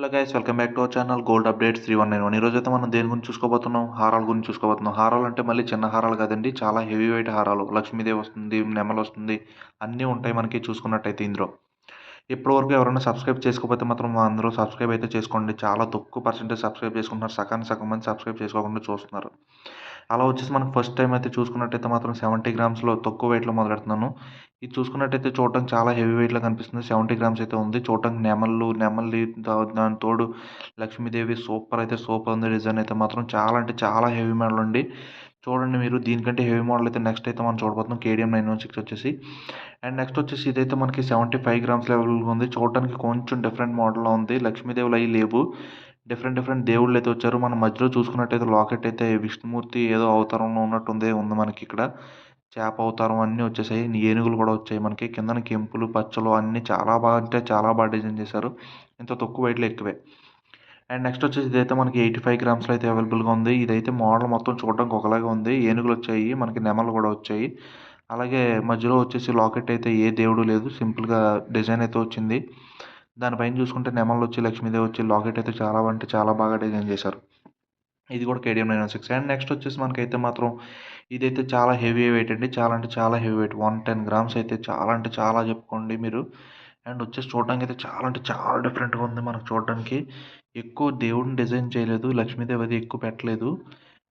Hello guys welcome back to our channel gold updates three one nine one ఈరోజు అయితే మనం దేని గురించి చూసుకోబోతున్నాం? హారాల గురించి చూసుకోబోతున్నాం. హారాలు అంటే మళ్ళీ చిన్న హారాలు కాదండి చాలా హెవీ వెయిట్ హారాలు. లక్ష్మీదేవి వస్తుంది నెమలు వస్తుంది అన్నీ ఉంటాయి మనకి చూసుకున్నట్టయితే ఇందులో. ఇప్పటివరకు ఎవరైనా సబ్స్క్రైబ్ చేసుకోకపోతే మాత్రం అందరూ సబ్స్క్రైబ్ అయితే చేసుకోండి. చాలా తక్కువ పర్సెంటేజ్ సబ్స్క్రైబ్ చేసుకుంటున్నారు. సకాన్ని సగం మంది సబ్స్క్రైబ్ చేసుకోకుండా చూస్తున్నారు. అలా వచ్చేసి మనకు ఫస్ట్ టైం అయితే చూసుకున్నట్టయితే మాత్రం సెవెంటీ గ్రామ్స్లో తక్కువ వెయిట్లో మొదలెడుతున్నాను. ఇది చూసుకున్నట్టయితే చూడటానికి చాలా హెవీ వెయిట్లో కనిపిస్తుంది. సెవెంటీ గ్రామ్స్ అయితే ఉంది. చూడటానికి నెమళ్ళు నెమలి దాని తోడు లక్ష్మీదేవి సూపర్ అయితే సూపర్ ఉంది డిజైన్ అయితే మాత్రం. చాలా అంటే చాలా హెవీ మోడల్ అండి. చూడండి మీరు దీనికంటే హెవీ మోడల్ అయితే నెక్స్ట్ అయితే మనం చూడబోతున్నాం. కేడిఎం నైన్ వన్ సిక్స్ వచ్చేసి. అండ్ నెక్స్ట్ వచ్చేసి ఇదైతే మనకి సెవెంటీ ఫైవ్ గ్రామ్స్ లెవెల్గా ఉంది. చూడటానికి కొంచెం డిఫరెంట్ మోడల్లో ఉంది. లక్ష్మీదేవులు అవి లేవు. డిఫరెంట్ డిఫరెంట్ దేవుళ్ళు అయితే వచ్చారు. మనం మధ్యలో చూసుకున్నట్టయితే లాకెట్ అయితే విష్ణుమూర్తి ఏదో అవతారంలో ఉన్నట్టుంది ఉంది మనకి ఇక్కడ. చేప అవతారం అన్నీ వచ్చేసాయి. ఏనుగులు కూడా వచ్చాయి మనకి. కిందన కెంపులు పచ్చలు అన్నీ చాలా బాగా అంటే చాలా బాగా డిజైన్ చేశారు. ఇంత తక్కువ వెయిట్లో ఎక్కువే. అండ్ నెక్స్ట్ వచ్చేసి ఇదైతే మనకి ఎయిటీ ఫైవ్ గ్రామ్స్లో అయితే అవైలబుల్గా ఉంది. ఇదైతే మోడల్ మొత్తం చూడడానికి ఒకలాగా ఉంది. ఏనుగులు వచ్చాయి మనకి నెమలు కూడా వచ్చాయి. అలాగే మధ్యలో వచ్చేసి లాకెట్ అయితే ఏ దేవుడు లేదు. సింపుల్గా డిజైన్ అయితే వచ్చింది. దానిపైన చూసుకుంటే నెమలు వచ్చి లక్ష్మీదేవి వచ్చి లాకెట్ అయితే చాలా అంటే చాలా బాగా డిజైన్ చేశారు. ఇది కూడా KDM nine one six and next వచ్చేసి మనకైతే మాత్రం ఇదైతే చాలా హెవీ వెయిట్ అండి. చాలా అంటే చాలా heavy weight one ten grams అయితే చాలా అంటే చాలా చెప్పుకోండి మీరు. అండ్ వచ్చేసి చూడడానికి అయితే చాలా అంటే చాలా డిఫరెంట్గా ఉంది మనకు చూడడానికి. ఎక్కువ దేవుడిని డిజైన్ చేయలేదు. లక్ష్మీదేవి అది ఎక్కువ పెట్టలేదు.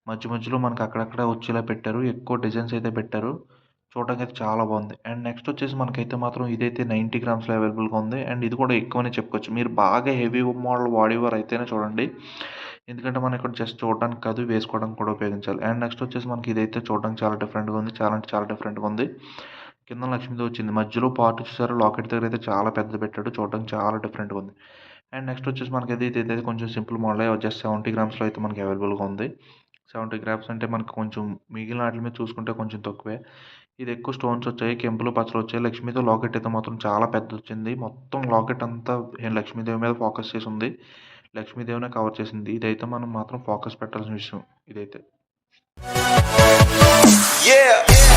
మధ్య మధ్యలో మనకు అక్కడక్కడ వచ్చేలా పెట్టారు. ఎక్కువ డిజైన్స్ అయితే పెట్టారు. చూడడానికి అయితే చాలా బాగుంది. అండ్ నెక్స్ట్ వచ్చేసి మనకైతే మాత్రం ఇదైతే నైంటీ గ్రామ్స్లో అవైలబుల్గా ఉంది. అండ్ ఇది కూడా ఎక్కువనే చెప్పుకోవచ్చు. మీరు బాగా హెవీ మోడల్ వాడేవారు అయితేనే చూడండి. ఎందుకంటే మనం ఇక్కడ జస్ట్ చూడడానికి కాదు వేసుకోవడానికి కూడా ఉపయోగించాలి. అండ్ నెక్స్ట్ వచ్చేసి మనకి ఇదైతే చూడడానికి చాలా డిఫరెంట్గా ఉంది. చాలా అంటే చాలా డిఫరెంట్గా ఉంది. కింద లక్ష్మీదేవి వచ్చింది. మధ్యలో పార్ట్ చూసారు లాకెట్ దగ్గర అయితే చాలా పెద్ద పెట్టాడు. చూడడానికి చాలా డిఫరెంట్గా ఉంది. అండ్ నెక్స్ట్ వచ్చేసి మనకి ఇది ఇదైతే కొంచెం సింపుల్ మోడల్ జస్ట్ సెవెంటీ గ్రామ్స్లో అయితే మనకి అవైలబుల్గా ఉంది. సెవెంటీ గ్రామ్స్ అంటే మనకు కొంచెం మిగిలిన వాటి మీద చూసుకుంటే కొంచెం తక్కువే. ఇది ఎక్కువ స్టోన్స్ వచ్చాయి కెంపులు పచ్చలు వచ్చాయి. లక్ష్మీదేవి లాకెట్ అయితే మాత్రం చాలా పెద్ద వచ్చింది. మొత్తం లాకెట్ అంతా లక్ష్మీదేవి మీద ఫోకస్ చేసి ఉంది. లక్ష్మీదేవినే కవర్ చేసింది. ఇదైతే మనం మాత్రం ఫోకస్ పెట్టాల్సిన విషయం. ఇదైతే. Yeah.